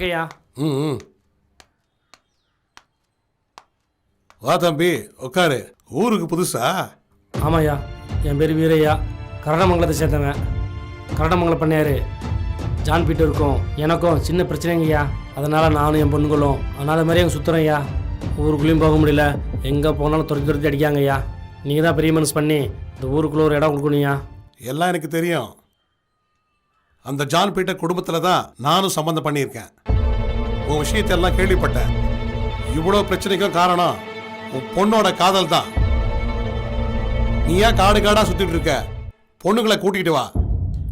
வணக்கம்யா ம். வா தம்பி உட்காரு ஊருக்கு புதுசா? ஆமாய்யா. என் பேர் வீரையா கரணமங்கலத்தை சேர்ந்தவன். கரணமங்கலம் பண்ணையாரு. ஜான் பீட்டருக்கும் எனக்கும் சின்ன பிரச்சனைங்கய்யா. அதனால் நானும் என் பொண்ணுங்களும் அதனால் மாதிரி எங்கள் சுற்றுறேன்யா ஊருக்குள்ளேயும் போக முடியல. எங்கே போனாலும் துரத்தி துரத்தி அடிக்காங்கய்யா. நீங்கள் தான் பெரிய மனசு பண்ணி இந்த ஊருக்குள்ளே ஒரு இடம் கொடுக்கணுயா எல்லாம் எனக்கு தெரியும். அந்த ஜான் பீட்டர் குடும்பத்தில் தான் நானும் சம்மந்தம் பண்ணியிருக்கேன். உன் விஷயத்தெல்லாம் கேள்விப்பட்டேன். இவ்வளோ பிரச்சனைக்கும் காரணம் உன் பொண்ணோட காதல் தான். நீ ஏன் காடு காடாக சுற்றிட்டு இருக்க? பொண்ணுங்களை கூட்டிகிட்டு வா.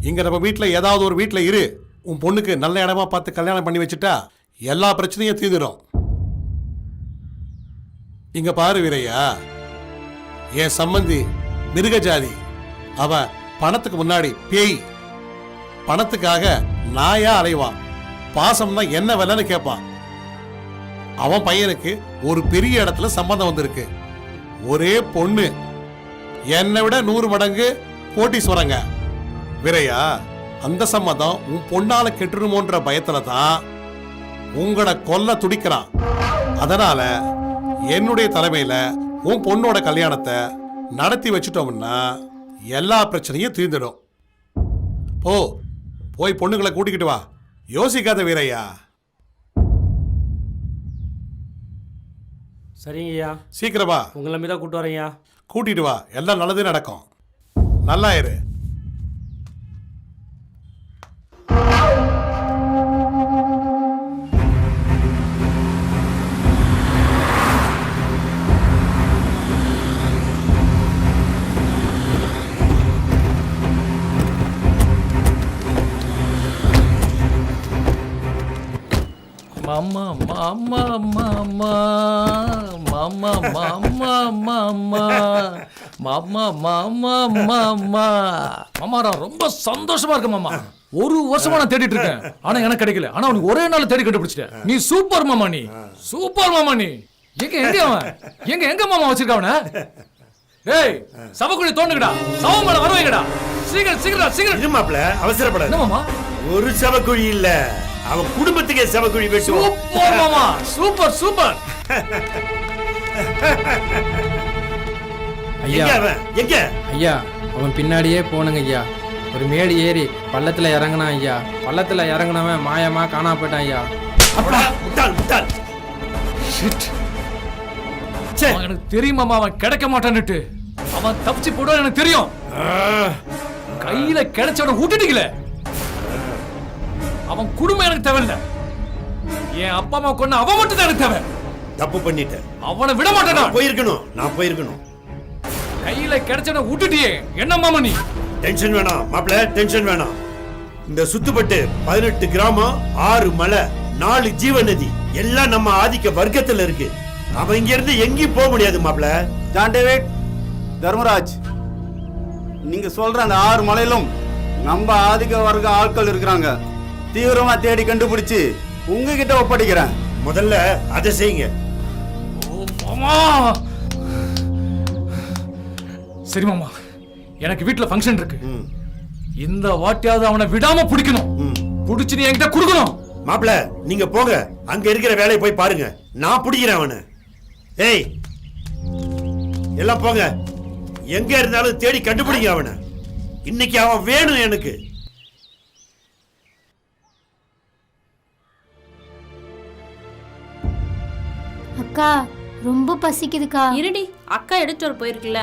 இங்கே நம்ம வீட்டில் ஏதாவது ஒரு வீட்டில் இரு. உன் பொண்ணுக்கு நல்ல இடமா பார்த்து கல்யாணம் பண்ணி வச்சுட்டா எல்லா பிரச்சனையும் தீர்ந்துடும் இங்க பாரு வீரையா. என் சம்மந்தி மிருகஜாதி. அவன் பணத்துக்கு முன்னாடி பேய். பணத்துக்காக நாயா அலைவான். பாசம்னா என்ன விலைன்னு கேட்பான். அவன் பையனுக்கு ஒரு பெரிய இடத்துல சம்பந்தம் வந்திருக்கு. ஒரே பொண்ணு. என்னை விட நூறு மடங்கு கோட்டீஸ்வரங்க. விரையா அந்த சம்மதம் உன் பொண்ணால கெட்டுருமோன்ற பயத்துல தான் உங்களை கொல்ல துடிக்கிறான். அதனால என்னுடைய தலைமையில உன் பொண்ணோட கல்யாணத்தை நடத்தி வச்சுட்டோம்னா எல்லா பிரச்சனையும் தீர்ந்துடும். போ. போய் பொண்ணுங்களை கூட்டிக்கிட்டு வா. யோசிக்காத வீரையா. சரிங்கய்யா சீக்கிரமா உங்களை நம்பி தான் கூப்பிட்டு வரேன்யா கூட்டிட்டு வா. எல்லாம் நல்லதே நடக்கும். நல்லா இரு. அம்மா அம்மா அம்மா அம்மா அம்மா மாமா. மாமா மாமா மாமா. மாமா ரொம்ப சந்தோஷமா இருக்கேன் மாமா. ஒரு வருஷமா நான் தேடிட்டு இருக்கேன். ஆனா எனக்கு கிடைக்கல. ஆனா உனக்கு ஒரே நாள் தேடி கண்டுபிடிச்சிட்டேன் நீ சூப்பர் மாமா நீ. சூப்பர் மாமா நீ. எங்க எங்க அவன்? எங்க எங்க மாமா வச்சிருக்காவன ஏய் சபக்குழி தோண்டுங்கடா. சவமேல வரவைங்கடா சீக்கிரம் சீக்கிரம் சீக்கிரம். மாப்ள அவசரப்படாது. மாமா? ஒரு சபக்குழி இல்லை. அவன் குடும்பத்துக்கே சவக்குழி வெட்டுவோம் சூப்பர் மாமா. Super super. எங்க ஐயா அவன்? எங்க? ஐயா அவன் பின்னாடியே போனுங்க ஐயா. ஒரு மேடு ஏறி பள்ளத்துல இறங்குனான் ஐயா. பள்ளத்துல இறங்குனவன் மாயமா காணா போயிட்டான் ஐயா. போடா, முட்டாள் முட்டாள் ஷிட் ச்சே. அவன் எனக்கு தெரியுமாமா அவன் கிடைக்க மாட்டான்னுட்டு. அவன் தப்பிச்சு போடுவான் எனக்கு தெரியும். கையில கிடைச்சவன விட்டுட்டீங்களே அவன் குடும்பம் எனக்கு தேவையில்ல. என் அப்பா அம்மா கொண்டு அவன் மட்டும் தான் எனக்கு தேவை. தப்பு பண்ணிட்டேன். அவனை விட மாட்டேனா போயிருக்கணும் நான் போயிருக்கணும். கையில கிடைச்சவன விட்டுட்டியே. என்ன மாமா நீ? டென்ஷன் வேணாம் மாப்ள டென்ஷன் வேணாம். இந்த சுத்துப்பட்டு பதினெட்டு கிராமம் ஆறு மலை நாலு ஜீவ நதி எல்லாம் நம்ம ஆதிக்க வர்க்கத்துல இருக்கு. அவன் இங்க இருந்து எங்கேயும் போக முடியாது மாப்ள ஜான் டேவிட் தர்மராஜ் நீங்க சொல்ற அந்த ஆறு மலையிலும் நம்ம ஆதிக்க வர்க்க ஆட்கள் இருக்கிறாங்க. தீவிரமா தேடி கண்டுபிடிச்சு உங்ககிட்ட ஒப்படைக்கிறேன். முதல்ல அதை செய்யுங்க. ஓ மாமா! சரி மாமா. எனக்கு வீட்டுல ஃபங்க்ஷன் இருக்கு. ம், இந்த வாட்டியாவது அவனை விடாம பிடிக்கணும். ம். பிடிச்சு நீ என்கிட்ட கொடுக்கணும். மாப்ள நீங்க போங்க. அங்க இருக்கிற வேலையை போய் பாருங்க. நான் பிடிக்கிறேன் அவனை. ஏய்! எல்லாம் போங்க. எங்க இருந்தாலும் தேடி கண்டுபிடிங்க அவனை. இன்னைக்கு அவன் வேணும் எனக்கு. அக்கா ரொம்ப பசிக்குதுக்கா. இருடி அக்கா எடுத்து வர போயிருக்குல்ல.